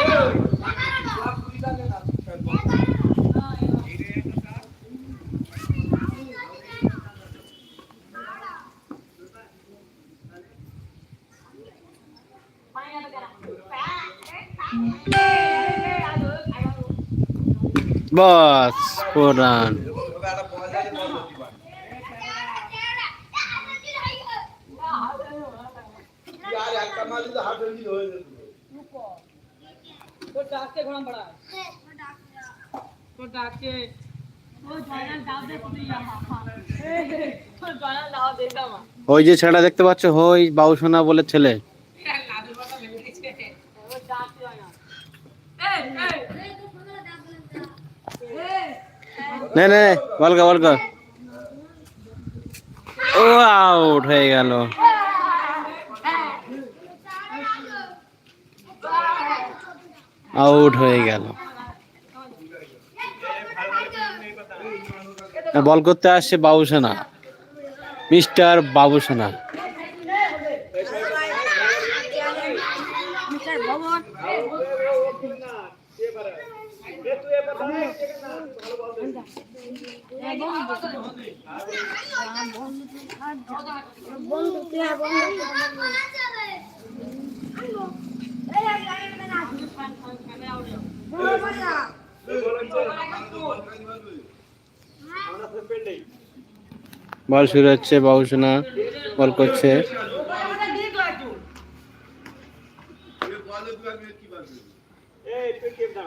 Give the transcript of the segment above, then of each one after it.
একবার বস ফোর হ্যাঁ। ওই যে ছেলেটা দেখতে পাচ্ছ? হই বাউসোনা বলে ছেলে। নে নে বল কর ও আউট হয়ে গেল। আউট হয়ে গেল। বল করতে আসছে বাবুসোনা, মিস্টার বাবুসোনা। বল শুরু হচ্ছে বাবু সোনা বল করছে। এই তুই না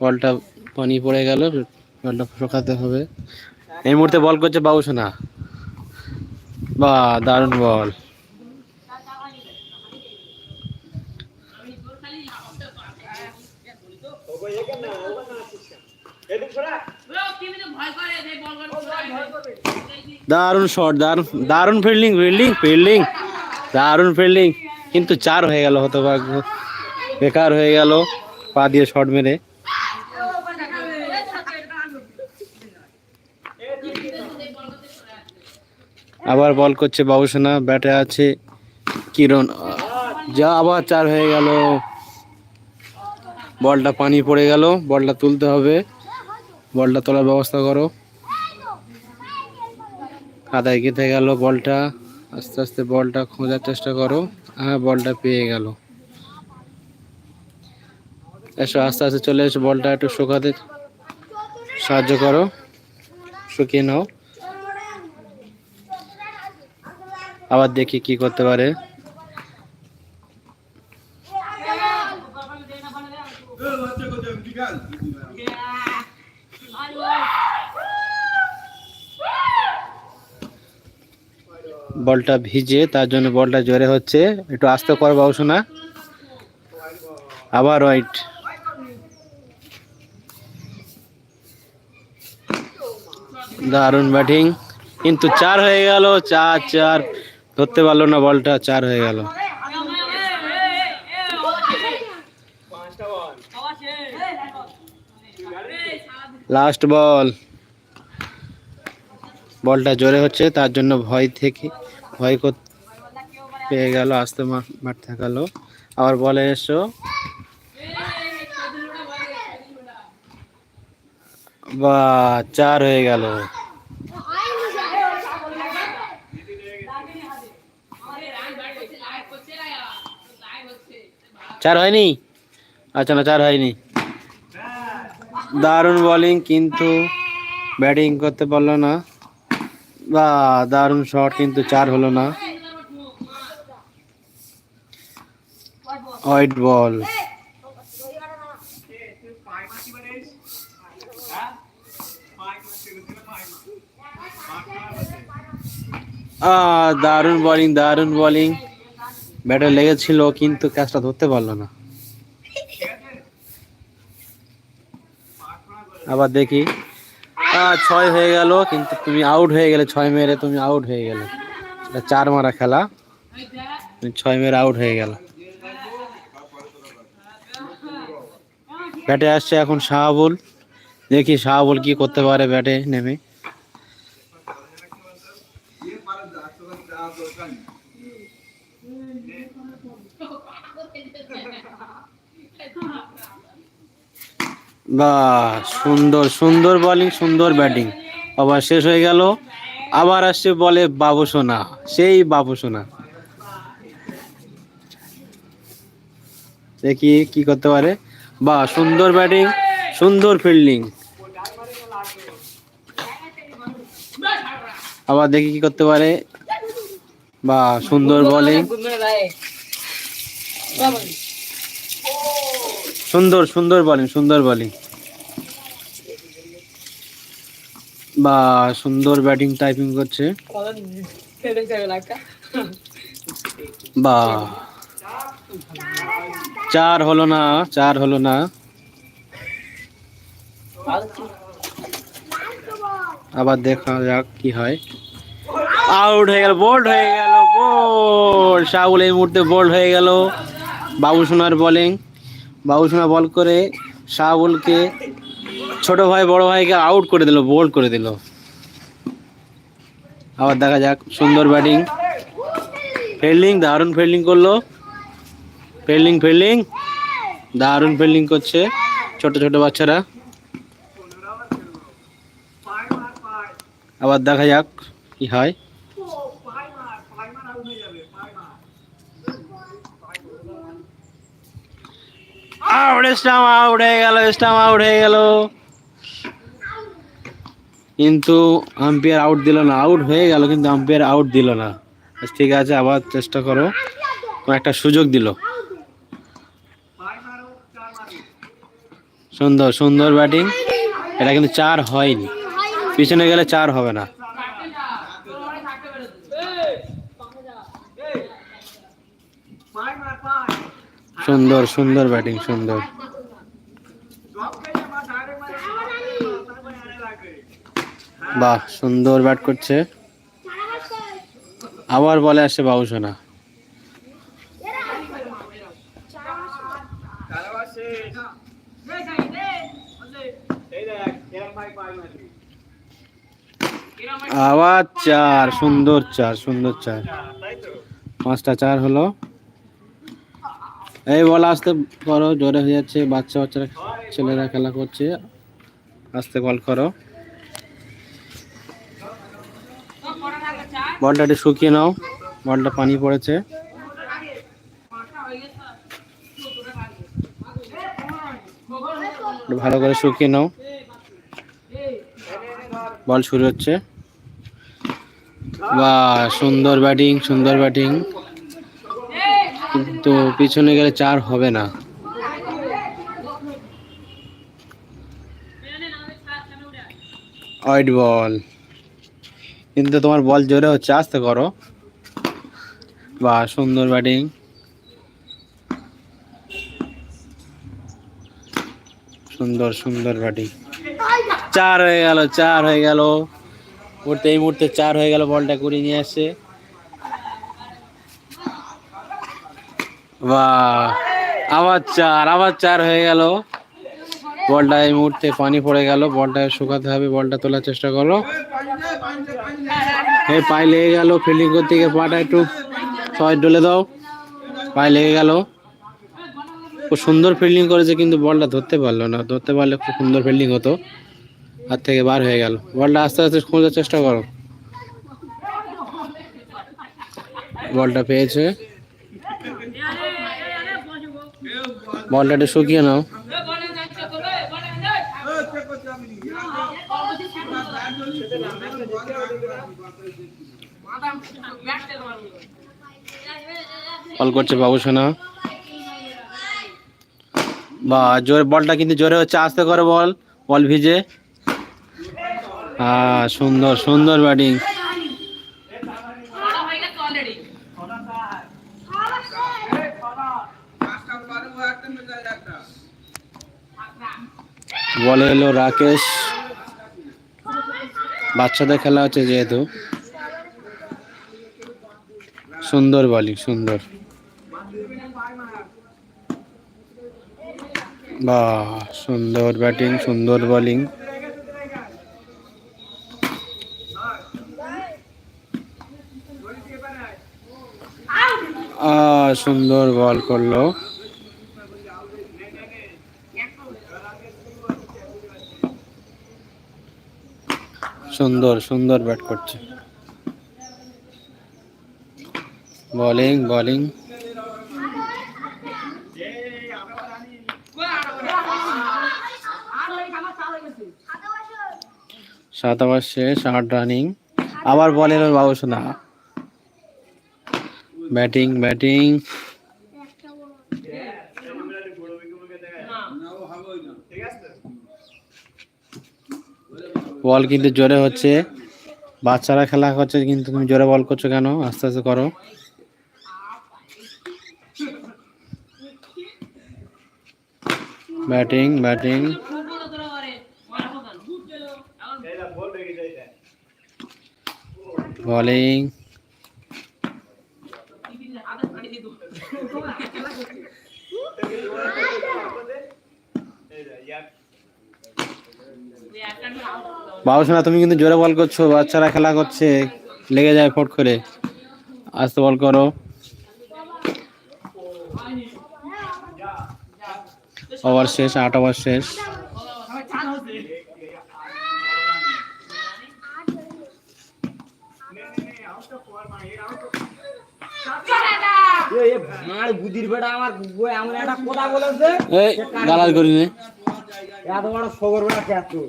বলটা পানি পড়ে গেল বলটা শোকাতে হবে। এই মুহূর্তে বল করছে বাবুসোনা বা, দারুণ বল। দারুণ শট, দারুণ দারুণ ফিল্ডিং ফিল্ডিং ফিল্ডিং, দারুণ ফিল্ডিং। কিন্তু চার হয়ে গেল হতভাগ্য। বেকার হয়ে গেল, পা দিয়ে শট মেরে। আবার বল করছে বাবুসোনা ব্যাটে আছে কিরণ। যা আবার চার হয়ে গেল। বলটা পানি পড়ে গেল, বলটা তুলতে হবে। বলটা তোলার ব্যবস্থা করো। কাদায় গেঁথে গেল বলটা। আস্তে আস্তে বলটা খোঁজার চেষ্টা করো। হ্যাঁ বলটা পেয়ে গেল। এসো, আস্তে আস্তে চলে এসো, বলটা একটু শুকাতে সাহায্য করো। শুকিয়ে নাও। আবার দেখি কি করতে পারে। বলটা ভিজে, তার জন্য বলটা জোরে হচ্ছে। একটু আস্তে কর বাবু শোনা আবার হোয়াইট দারুণ ব্যাটিং কিন্তু চার হয়ে গেল, চার চার। ধরতে পারল না, বলটা চার হয়ে গেল। লাস্ট বল বলটা জোরে হচ্ছে, তার জন্য ভয় থেকে, ভয় কর পেয়ে গেল, আস্তে মাঠ থাকালো। আবার বলে এসো। বা চার হয়ে গেল। চার হয়নি? আচ্ছা না, চার হয়নি। দারুণ বলিং কিন্তু ব্যাটিং করতে পারল না। বা, দারুণ শট কিন্তু চার হলো না। হোয়াইট বল দারুণ বলিং দারুণ বোলিং ব্যাটে লেগেছিল, কিন্তু ক্যাচটা ধরতে পারল না। আবার দেখি ছয় হয়ে গেল, কিন্তু তুমি আউট হয়ে গেলে, ছয় মেরে তুমি আউট হয়ে গেলে। এটা চার মারা খেলা, তুমি ছয় মেরে আউট হয়ে গেল। ব্যাটে আসছে এখন শাহাবুল। দেখি শাহাবুল কি করতে পারে ব্যাটে নেমে। বাহ সুন্দর সুন্দর বলিং সুন্দর ব্যাটিং আবার শেষ হয়ে গেল। আবার আসছে বলে বাবু সোনা। সেই বাবু সোনা। দেখি কি করতে পারে। বাহ সুন্দর ব্যাটিং সুন্দর ফিল্ডিং আবার দেখি কি করতে পারে। বাহ সুন্দর বলিং সুন্দর সুন্দর বলিং সুন্দর বোলিং বা সুন্দর ব্যাটিং টাইপিং করছে। বা চার হলো না, চার হলো না। আবার দেখা যাক কি হয়। আউট হয়ে গেল বোল্ড হয়ে গেল বোল্ড শাহুল এই মুহূর্তে বোল্ড হয়ে গেল। বাবু সোনার বোলিং বাবু সোনা বল করে শাহুলকে ছোট ভাই, বড় ভাইকে আউট করে দিল বোল্ড করে দিল। আবার দেখা যাক, সুন্দর ব্যাটিং ফিল্ডিং দারুণ ফিল্ডিং করল। ফিল্ডিং ফিল্ডিং দারুণ ফিল্ডিং করছে ছোট ছোট বাচ্চারা। আবার দেখা যাক কি হয়। আউট স্টাম আউট হয়ে গেল স্টাম আউট হয়ে গেল। কিন্তু আম্পায়ার আউট দিল না। আউট হয়ে গেল কিন্তু আম্পায়ার আউট দিল না। ঠিক আছে, আবার চেষ্টা করো। একটা সুযোগ দিল। সুন্দর সুন্দর ব্যাটিং এটা কিন্তু চার হয়নি। পিছনে গেলে চার হবে না। সুন্দর সুন্দর ব্যাটিং সুন্দর। বাহ, সুন্দর ব্যাট করছে। আবার বলে আসছে বাবুসোনা আবার চার, সুন্দর চার সুন্দর চার। পাঁচটা চার হলো। এই বল আসতে করো, জোরে হয়ে যাচ্ছে, বাচ্চা বাচ্চারা, ছেলেরা খেলা করছে। আসতে বল করো। বলটা একটু শুকিয়ে নাও। বলটা পানি পড়েছে। ভালো করে শুকিয়ে নাও। বল শুরু হচ্ছে। বা সুন্দর ব্যাটিং সুন্দর ব্যাটিং। কিন্তু পিছনে গেলে চার হবে না। White ball. কিন্তু তোমার বল জোরে হচ্ছে, আস্তে করো। বা, সুন্দর ব্যাটিং। সুন্দর সুন্দর ব্যাটিং। চার হয়ে গেল, চার হয়ে গেল। মুহূর্তে, এই মুহূর্তে চার হয়ে গেল বলটা কুড়িয়ে নিয়ে আসছে। বাহ আবার চার আবার চার হয়ে গেল। বলটা এই মুহূর্তে পানি পড়ে গেল, বলটা শুকাতে হবে, বলটা তোলার চেষ্টা করো। এই পায়ে লেগে গেল ফিল্ডিং করতে গিয়ে পাটা একটু ছয় ডলে দাও। পায়ে লেগে গেল। খুব সুন্দর ফিল্ডিং করেছে, কিন্তু বলটা ধরতে পারল না। ধরতে পারলে খুব সুন্দর ফিল্ডিং হতো। হাত থেকে বার হয়ে গেল। বলটা আস্তে আস্তে খোঁজার চেষ্টা করো। বলটা পেয়েছে। বলটা একটু শুকিয়ে নাও। কল করছে বাবু সোনা। বা, জোরে, বলটা কিন্তু জোরে হচ্ছে, আস্তে করে বল বল ভিজে। হ্যাঁ সুন্দর সুন্দর ব্যাটিং। বলে এলো রাকেশ। বাচ্চাদের খেলা হচ্ছে যেহেতু। সুন্দর বলিং সুন্দর। বাহ সুন্দর ব্যাটিং সুন্দর বোলিং। সুন্দর বল করল। সুন্দর সুন্দর ব্যাট করছে। Bowling bowling. সাত ওভার শেষ আট রানিং আবার বল এলো বাবু সোনা। ব্যাটিং ব্যাটিং বল কিন্তু জোরে হচ্ছে। বাচ্চারা খেলা করছে কিন্তু তুমি জোরে বল করছ কেন? আস্তে আস্তে করো। ব্যাটিং ব্যাটিং ফুটবল তোরা করে মারবো কেন এখন বোলিং টিভির হাতে বাবু সোনা, তুমি কিন্তু জোরে বল করছ, বাচ্চারা খেলা করছে, লেগে যায় ফট করে। আস্তে বল করো। ওভার শেষ, আট ওভার শেষ আমার বুদির বেটা আমার বই এমন একটা কথা বলেছে এই গালাজ করি নে। এত বড় কে তুই?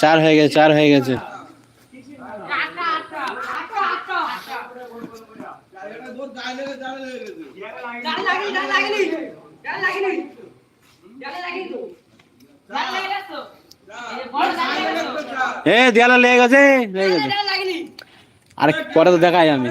চার হয়ে গেছে চার হয়ে গেছে। এটা তোর গায়ে লেগে জালে লেগে গেছে এ দেয়ালে লেগে গেছে লেগে গেছে। আরে পরে তো দেখাই আমি।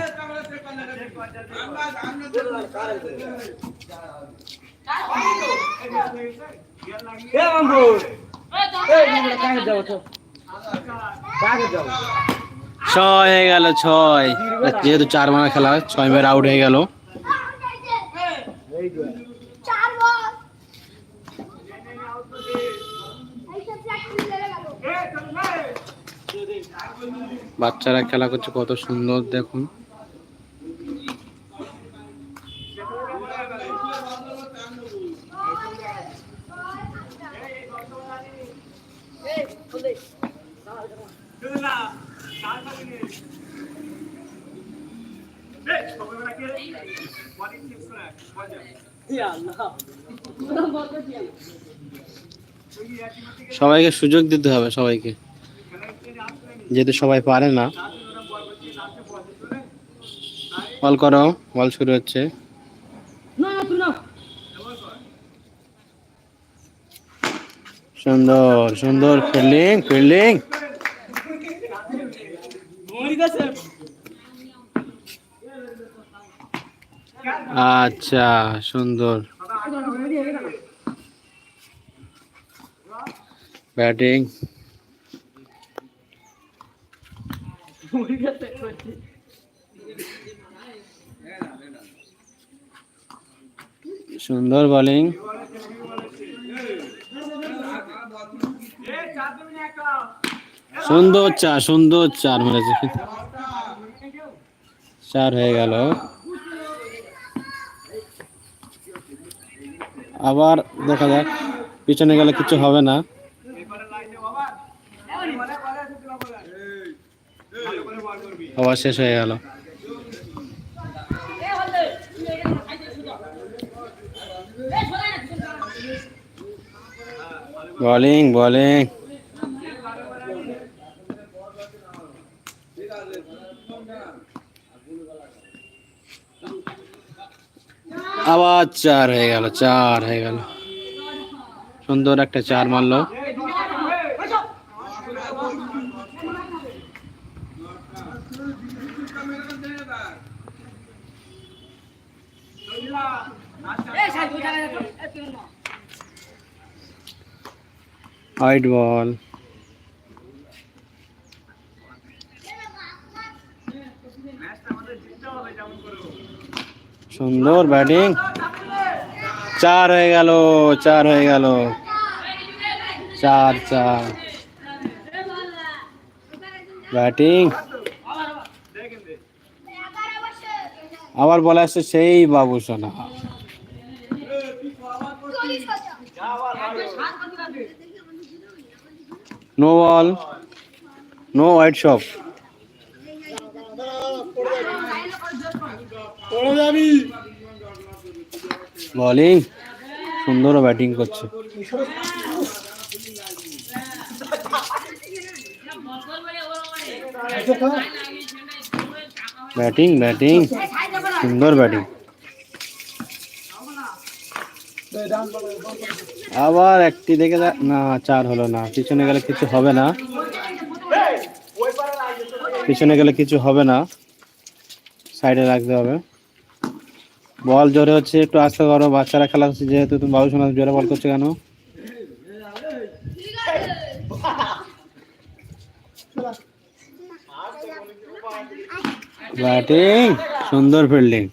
ছয় হয়ে গেল ছয়। যেহেতু চার মারা খেলা ছয় মেয়ের আউট হয়ে গেল এই তো চার বল এইসব প্র্যাকটিস লেগে গেল বাচ্চারা খেলা করছে কত সুন্দর দেখুন। সবাইকে সুযোগ দিতে হবে সবাইকে। যেহেতু সবাই পারে না। বল করো, বল শুরু হচ্ছে। সুন্দর সুন্দর, ফিল্ডিং ফিল্ডিং। আচ্ছা সুন্দর। ব্যাটিং। সুন্দর বোলিং সুন্দর চার সুন্দর চার মেরেছে। চার হয়ে গেল। আবার দেখা যাক, পিছনে গেলে কিছু হবে না। আবার শেষ হয়ে গেল। Bowling bowling. আবার চার হয়ে গেল, চার হয়ে গেল। সুন্দর একটা চার মারলো। White ball. সুন্দর ব্যাটিং। চার হয়ে গেল, চার হয়ে গেল। চার চার। ব্যাটিং। আবার বলে আসছে সেই বাবু সোনা। No ball no white shop bowling সুন্দর ব্যাটিং করছে। ব্যাটিং ব্যাটিং সুন্দর ব্যাটিং আবার একটি দেখে না, চার হলো না। পিছনে গেলে কিছু হবে না। পিছনে গেলে কিছু হবে না। সাইডে রাখতে হবে। বল জোরে হচ্ছে, একটু আস্তে করো। বাচ্চারা খেলা হচ্ছে যেহেতু তুমি বাবু শোনা জোরে বল করছ কেন? ব্যাটিং, সুন্দর ফিল্ডিং।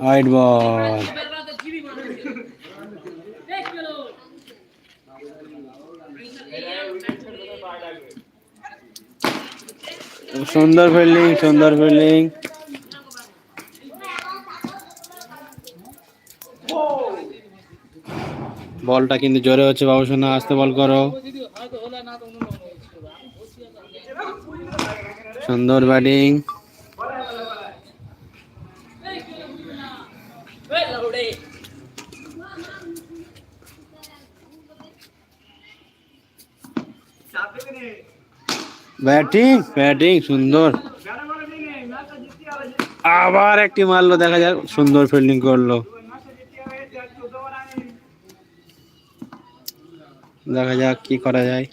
হোয়াইট বল সুন্দর ফিল্ডিং সুন্দর ফিল্ডিং বলটা কিন্তু জোরে হচ্ছে বাবু সোনা আসতে বল করো। সুন্দর ব্যাটিং ব্যাটিং ব্যাটিং, সুন্দর। আবার একটি মারলো, দেখা যাক, সুন্দর ফিল্ডিং করল। দেখা যাক কি করা যায়।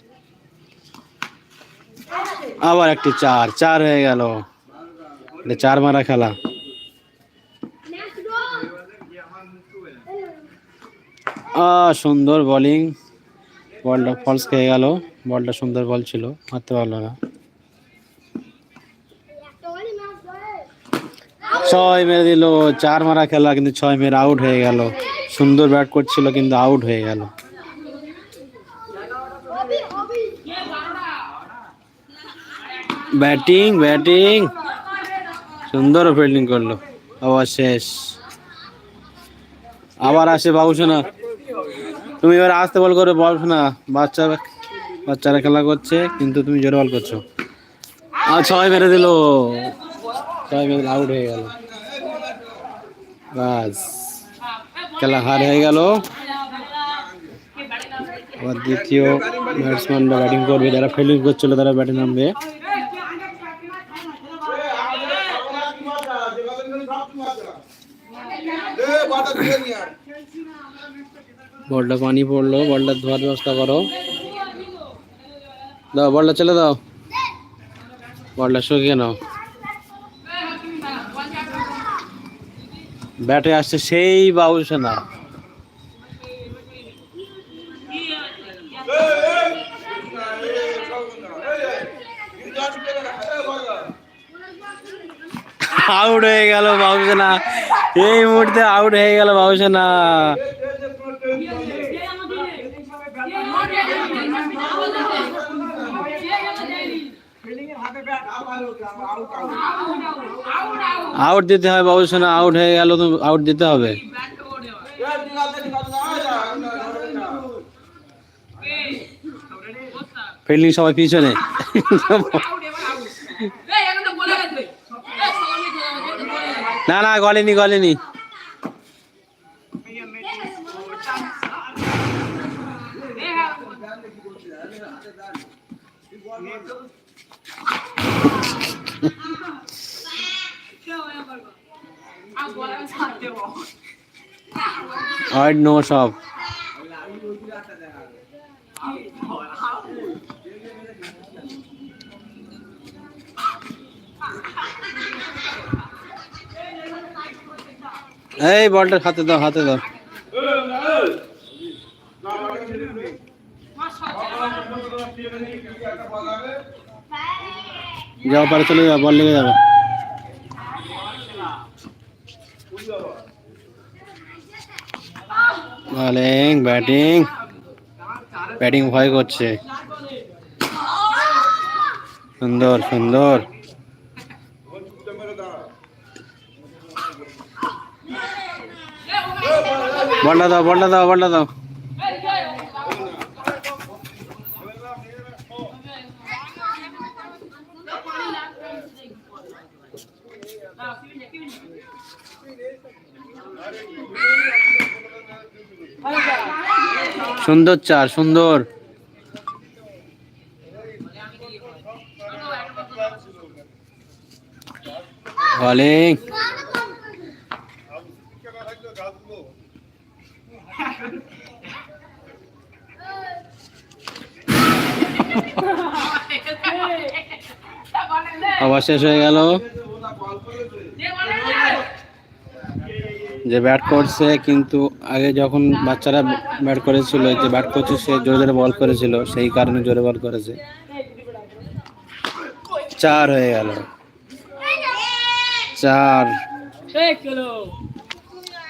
আবার একটি চার চার হয়ে গেল। চার মারা খেলা। সুন্দর বোলিং বলটা ফলস খেয়ে গেল। বলটা সুন্দর বল ছিল, মারতে পারল না একটা বলই ম্যাচ ধরে ছয় মেরে দিল, চার মারা খেলা, কিন্তু ছয় মেরে আউট হয়ে গেল। সুন্দর ব্যাট করছিল, কিন্তু আউট হয়ে গেল। ব্যাটিং ব্যাটিং সুন্দর ফিল্ডিং করল। আবার শেষ। আবার আসে বাবুসোনা। তুমি এবার আসতে বল করে বল না বাচ্চা বাচ্চারা খেলা করছে, কিন্তু তুমি জোরে বল করছ। আর ছয় মেরে দিল। মেরে আউট হয়ে গেল। বাস, খেলা হার হয়ে গেল। আবার দ্বিতীয় ব্যাটসম্যানরা ব্যাটিং করবে, যারা ফিল্ডিং করছিল তারা ব্যাটে নামবে। বলটা পানি পড়ল, বলটা ধোয়ার ব্যবস্থা করো। দাও, বলটা চলে দাও। বলটা শুকিয়ে নাও। ব্যাটে আসছে সেই বাউল সেনা। আউট হয়ে গেল বাবুসেনা এই মুহূর্তে আউট হয়ে গেল বাবুসেনা আউট দিতে হবে বাবুসেনা আউট হয়ে গেল তো আউট দিতে হবে। ফিল্ডিং সবাই পিছনে। না না গলেনি গলেনি। আর বলে আমি ছাড় দেবো হোয়াইট নো সব এই বলটা হাতে দাও হাতে দাও যাও পারে চলে যাও বল লেগে যাবে বলিং ব্যাটিং। ব্যাটিং ভয় করছে। সুন্দর সুন্দর। বলটা দাও বলটা দাও বলটা দাও। সুন্দর চার সুন্দর। বলিং আবার শেষ হয়ে গেল। যে ব্যাট করছে কিন্তু আগে যখন বাচ্চারা ব্যাট করেছিল যে ব্যাট করছে সে জোরে জোরে বল করেছিল সেই কারণে জোরে বল করেছে। চার হয়ে গেল। চার।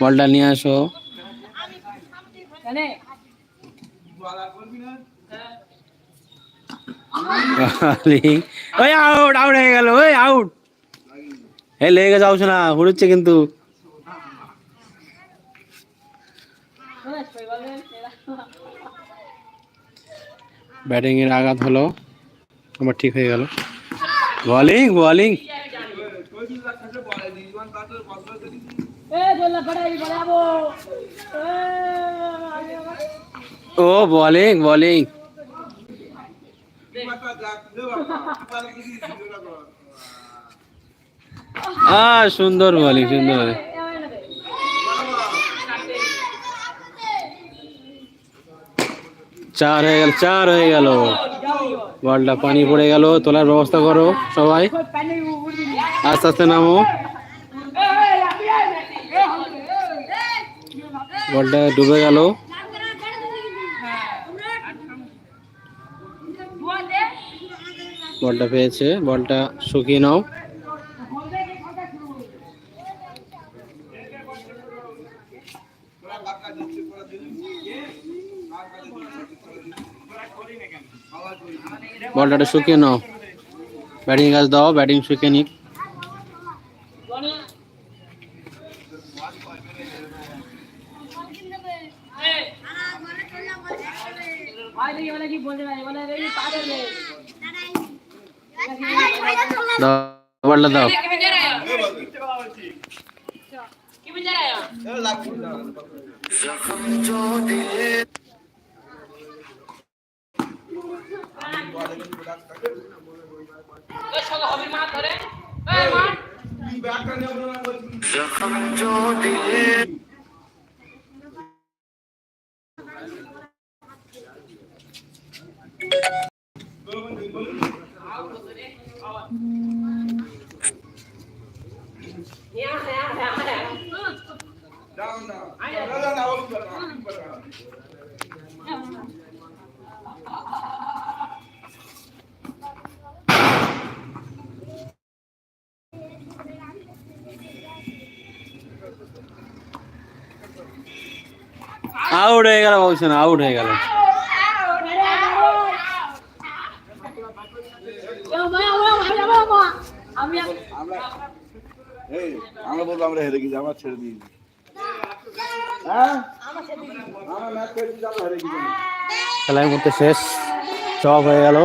বলটা নিয়ে আসো। ওই আউট আউট হয়ে গেল ওই আউট এই লেগে যাও না হুড়ুচ্ছে কিন্তু। ব্যাটিং এর আঘাত হলো, আমার ঠিক হয়ে গেল। Bowling bowling. ও, বলিং বলিং। আ সুন্দর বলিং, সুন্দর। bowling। চার হয়ে গেল, চার হয়ে গেল। বলটা পানি পড়ে গেল, তোলার ব্যবস্থা করো সবাই। আস্তে আস্তে নামো। বলটা ডুবে গেল। বলটা পেয়েছে, বলটা শুকিয়ে নাও। বলটা শুকিয়ে নাও। ব্যাটিং কাজ দাও ব্যাটিং শুকিয়ে নিক। বলটা দাও। বলে রে কি বলে রে ওই সঙ্গে হবির মাছ ধরে এই মাছ আউট হয়ে গেল বাবুসোনা আউট হয়ে গেল। আমরা এই আমরা বলব আমরা হেরে গেছি আমরা ছেড়ে দিয়েছি হ্যাঁ? খেলার মধ্যে শেষ সব হয়ে গেল।